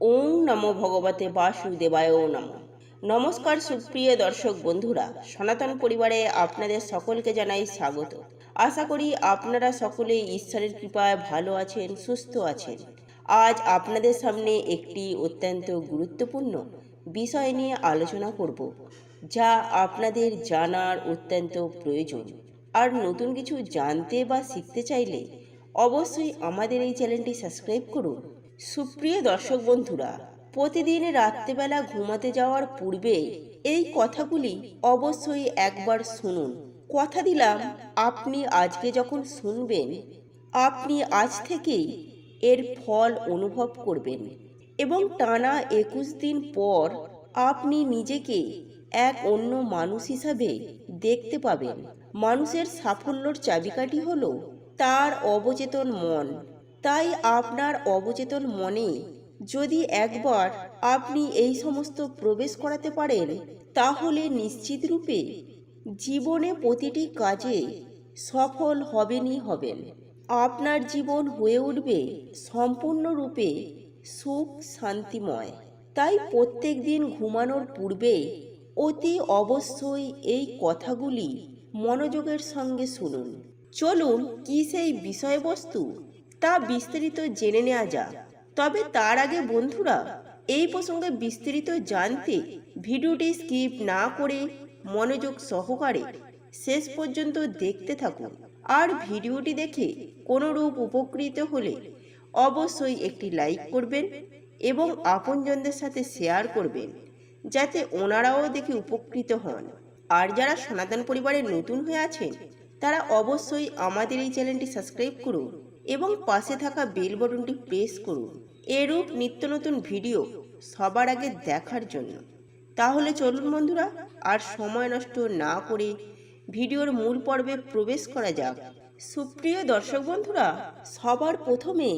ওং নমো ভগবতে বাসুদেবায় নম। নমস্কার সুপ্রিয় দর্শক বন্ধুরা, সনাতন পরিবারে আপনাদের সকলকে জানাই স্বাগত। আশা করি আপনারা সকলেই ঈশ্বরের কৃপায় ভালো আছেন, সুস্থ আছেন। আজ আপনাদের সামনে একটি অত্যন্ত গুরুত্বপূর্ণ বিষয় নিয়ে আলোচনা করব, যা আপনাদের জানার অত্যন্ত প্রয়োজন। আর নতুন কিছু জানতে বা শিখতে চাইলে অবশ্যই আমাদের এই চ্যানেলটি সাবস্ক্রাইব করুন সুপ্রিয় দর্শক বন্ধুরা, প্রতিদিন রাত্রেবেলা ঘুমাতে যাওয়ার পূর্বে এই কথাগুলি অবশ্যই একবার শুনুন। কথা দিলাম, আপনি আজকে যখন শুনবেন, আপনি আজ থেকেই এর ফল অনুভব করবেন এবং টানা একুশ দিন পর আপনি নিজেকে এক অন্য মানুষ হিসাবে দেখতে পাবেন। মানুষের সাফল্যর চাবিকাঠি হল তার অবচেতন মন। তাই আপনার অবচেতন মনে যদি একবার আপনি এই সমস্ত প্রবেশ করাতে পারেন, তাহলে নিশ্চিত রূপে জীবনে প্রতিটি কাজে সফল হবেনই হবেন। আপনার জীবন হয়ে উঠবে সম্পূর্ণরূপে সুখ শান্তিময়। তাই প্রত্যেক দিন ঘুমানোর পূর্বে অতি অবশ্যই এই কথাগুলি মনোযোগের সঙ্গে শুনুন। চলুন, কি সেই বিষয়বস্তু? তা বিস্তারিত জেনে নেওয়া যাক। তবে তার আগে বন্ধুরা, এই প্রসঙ্গে বিস্তারিত জানতে ভিডিওটি স্কিপ না করে মনোযোগ সহকারে শেষ পর্যন্ত দেখতে থাকুন। আর ভিডিওটি দেখে কোনোরূপ উপকৃত হলে অবশ্যই একটি লাইক করবেন এবং আপনজনদের সাথে শেয়ার করবেন, যাতে ওনারাও দেখে উপকৃত হন। আর যারা সনাতন পরিবারে নতুন হয়ে আছেন, তারা অবশ্যই আমাদের এই চ্যানেলটি সাবস্ক্রাইব করুন। এবং পাশে থাকা বেল বটনটি প্রেস করুন। এরূপ নিত্য নতুন ভিডিও সবার আগে দেখার জন্য। তাহলে চলুন বন্ধুরা, আর সময় নষ্ট না করে ভিডিওর মূল পর্বে প্রবেশ করা যাক। সুপ্রিয় দর্শক বন্ধুরা, সবার প্রথমে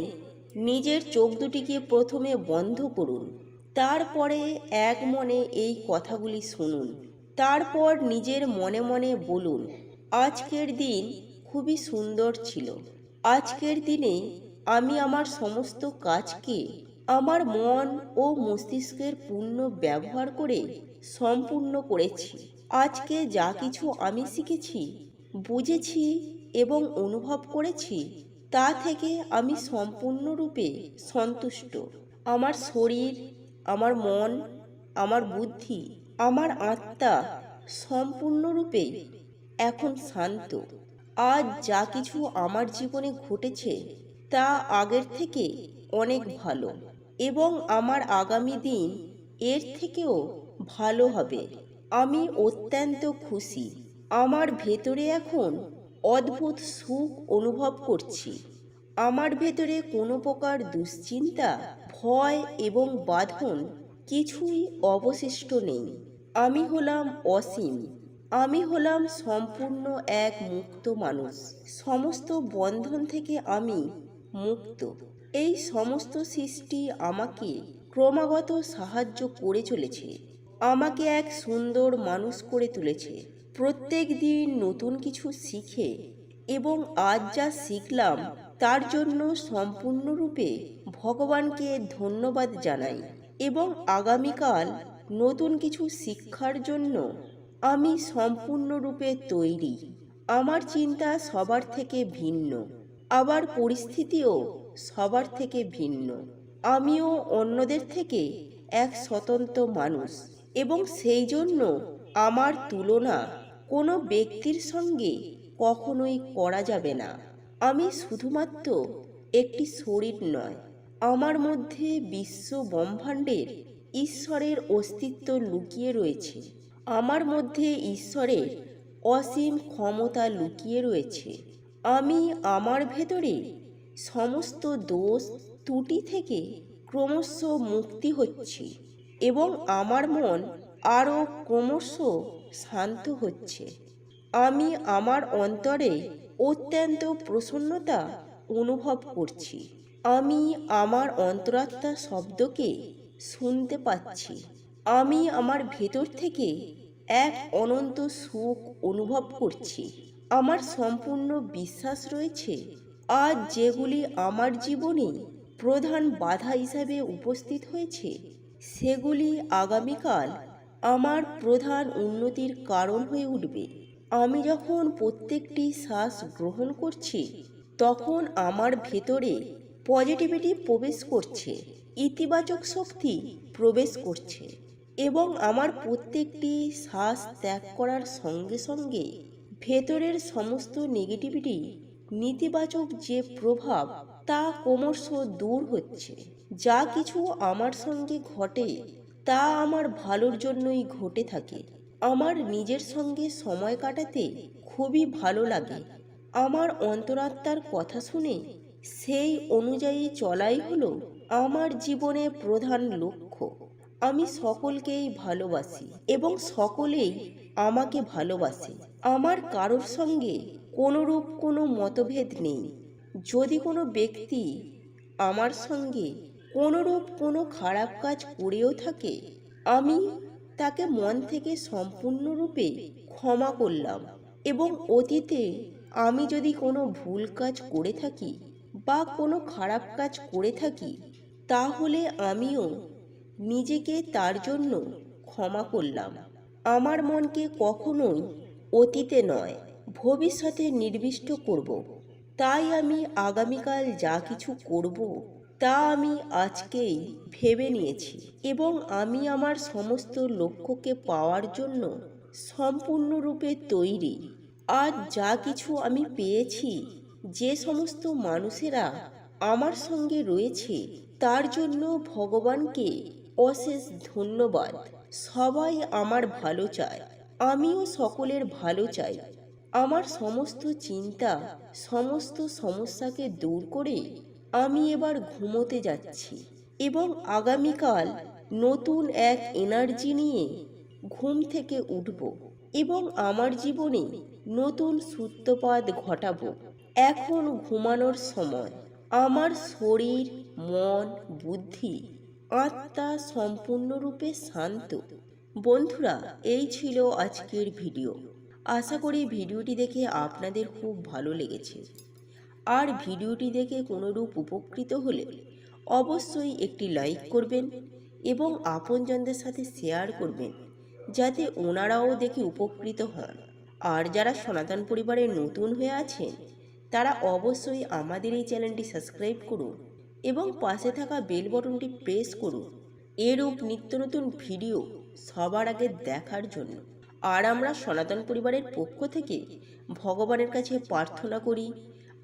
নিজের চোখ দুটিকে প্রথমে বন্ধ করুন। তারপরে এক মনে এই কথাগুলি শুনুন। তারপর নিজের মনে মনে বলুন, আজকের দিন খুবই সুন্দর ছিল। আজকের দিনে আমি আমার সমস্ত কাজকে আমার মন ও মস্তিষ্কের পূর্ণ ব্যবহার করে সম্পূর্ণ করেছি। আজকে যা কিছু আমি শিখেছি, বুঝেছি এবং অনুভব করেছি, তা থেকে আমি সম্পূর্ণরূপে সন্তুষ্ট। আমার শরীর, আমার মন, আমার বুদ্ধি, আমার আত্মা সম্পূর্ণরূপে এখন শান্ত। আজ যা কিছু আমার জীবনে ঘটেছে তা আগের থেকে অনেক ভালো এবং আমার আগামী দিন এর থেকেও ভালো হবে। আমি অত্যন্ত খুশি। আমার ভেতরে এখন অদ্ভুত সুখ অনুভব করছি। আমার ভেতরে কোনো প্রকার দুশ্চিন্তা, ভয় এবং বাঁধন কিছুই অবশিষ্ট নেই। আমি হলাম অসীম। আমি হলাম সম্পূর্ণ এক মুক্ত মানুষ। সমস্ত বন্ধন থেকে আমি মুক্ত। এই সমস্ত সৃষ্টি আমাকে ক্রমাগত সাহায্য করে চলেছে। আমাকে এক সুন্দর মানুষ করে তুলেছে। প্রত্যেক দিন নতুন কিছু শিখে এবং আজ যা শিখলাম, তার জন্য সম্পূর্ণরূপে ভগবানকে ধন্যবাদ জানাই এবং আগামীকাল নতুন কিছু শিক্ষার জন্য আমি সম্পূর্ণরূপে তৈরি। আমার চিন্তা সবার থেকে ভিন্ন। আবার পরিস্থিতিও সবার থেকে ভিন্ন। আমিও অন্যদের থেকে এক স্বতন্ত্র মানুষ এবং সেই জন্য আমার তুলনা কোনো ব্যক্তির সঙ্গে কখনোই করা যাবে না। আমি শুধুমাত্র একটি শরীর নয়, আমার মধ্যে বিশ্ব ব্রহ্মাণ্ডের ঈশ্বরের অস্তিত্ব লুকিয়ে রয়েছে। আমার মধ্যে ঈশ্বরের অসীম ক্ষমতা লুকিয়ে রয়েছে। আমি আমার ভেতরে সমস্ত দোষ ত্রুটি থেকে ক্রমশ মুক্তি হচ্ছি এবং আমার মন আরও ক্রমশ শান্ত হচ্ছে। আমি আমার অন্তরে অত্যন্ত প্রসন্নতা অনুভব করছি। আমি আমার অন্তরাত্মা শব্দকে শুনতে পাচ্ছি। আমি আমার ভেতর থেকে এক অনন্ত সুখ অনুভব করছি। আমার সম্পূর্ণ বিশ্বাস রয়েছে, আজ যেগুলি আমার জীবনে প্রধান বাধা হিসাবে উপস্থিত হয়েছে, সেগুলি আগামীকাল আমার প্রধান উন্নতির কারণ হয়ে উঠবে। আমি যখন প্রত্যেকটি শ্বাস গ্রহণ করছি, তখন আমার ভেতরে পজিটিভিটি প্রবেশ করছে, ইতিবাচক শক্তি প্রবেশ করছে। এবং আমার প্রত্যেকটি শ্বাস ত্যাগ করার সঙ্গে সঙ্গে ভেতরের সমস্ত নেগেটিভিটি নেতিবাচক যে প্রভাব, তা ক্রমশ দূর হচ্ছে। যা কিছু আমার সঙ্গে ঘটে, তা আমার ভালোর জন্যই ঘটে থাকে। আমার নিজের সঙ্গে সময় কাটাতে খুবই ভালো লাগে। আমার অন্তরাত্মার কথা শুনে সেই অনুযায়ী চলাই হলো আমার জীবনে প্রধান লক্ষ্য। আমি সকলকেই ভালোবাসি এবং সকলেই আমাকে ভালোবাসে। আমার কারোর সঙ্গে কোনোরূপ কোনো মতভেদ নেই। যদি কোনো ব্যক্তি আমার সঙ্গে কোনোরূপ কোনো খারাপ কাজ করেও থাকে, আমি তাকে মন থেকে সম্পূর্ণরূপে ক্ষমা করলাম এবং অতীতে আমি যদি কোনো ভুল কাজ করে থাকি বা কোনো খারাপ কাজ করে থাকি, তাহলে আমিও নিজেকে তার জন্য ক্ষমা করলাম। আমার মনকে কখনোই অতীতে নয়, ভবিষ্যতে নির্দিষ্ট করব। তাই আমি আগামীকাল যা কিছু করব, তা আমি আজকেই ভেবে নিয়েছি এবং আমি আমার সমস্ত লক্ষ্যকে পাওয়ার জন্য সম্পূর্ণরূপে তৈরি। আজ যা কিছু আমি পেয়েছি, যে সমস্ত মানুষেরা আমার সঙ্গে রয়েছে, তার জন্য ভগবানকে অশেষ ধন্যবাদ। সবাই আমার ভালো চায়। আমিও সকলের ভালো চাই। আমার সমস্ত চিন্তা, সমস্ত সমস্যাকে দূর করে আমি এবার ঘুমোতে যাচ্ছি এবং আগামীকাল নতুন এক এনার্জি নিয়ে ঘুম থেকে উঠব এবং আমার জীবনে নতুন সূত্রপাত ঘটাব। এখন ঘুমানোর সময়। আমার শরীর, মন, বুদ্ধি আত্মা সম্পূর্ণরূপে শান্ত। বন্ধুরা, এই ছিল আজকের ভিডিও। আশা করি ভিডিওটি দেখে আপনাদের খুব ভালো লেগেছে। আর ভিডিওটি দেখে কোনোরূপ উপকৃত হলে অবশ্যই একটি লাইক করবেন এবং আপনজনদের সাথে শেয়ার করবেন, যাতে ওনারাও দেখে উপকৃত হন। আর যারা সনাতন পরিবারে নতুন হয়ে আছেন, তারা অবশ্যই আমাদের এই চ্যানেলটি সাবস্ক্রাইব করুন। এবং পাশে থাকা বেল বটনটি প্রেস করুন। এরূপ নিত্য নতুন ভিডিও সবার আগে দেখার জন্য। আর আমরা সনাতন পরিবারের পক্ষ থেকে ভগবানের কাছে প্রার্থনা করি,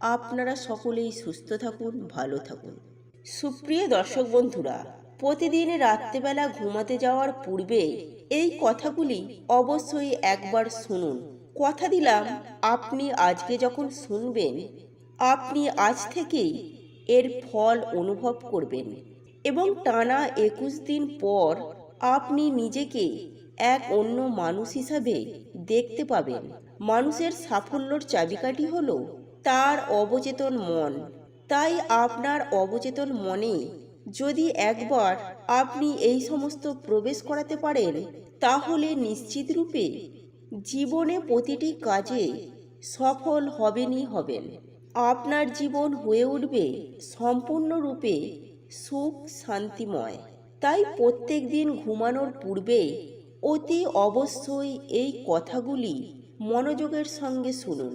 আপনারা সকলেই সুস্থ থাকুন, ভালো থাকুন। সুপ্রিয় দর্শক বন্ধুরা, প্রতিদিন রাত্রেবেলা ঘুমাতে যাওয়ার পূর্বে এই কথাগুলি অবশ্যই একবার শুনুন। কথা দিলাম, আপনি আজকে যখন শুনবেন, আপনি আজ থেকেই এর ফল অনুভব করবেন এবং টানা একুশ দিন পর আপনি নিজেকে এক অন্য মানুষ হিসাবে দেখতে পাবেন। মানুষের সাফল্যর চাবিকাঠি হল তার অবচেতন মন। তাই আপনার অবচেতন মনে যদি একবার আপনি এই সমস্ত প্রবেশ করাতে পারেন, তাহলে নিশ্চিত রূপে জীবনে প্রতিটি কাজে সফল হবেনই হবেন। আপনার জীবন হয়ে উঠবে সম্পূর্ণরূপে সুখ শান্তিময়। তাই প্রত্যেক দিন ঘুমানোর পূর্বে অতি অবশ্যই এই কথাগুলি মনোযোগের সঙ্গে শুনুন।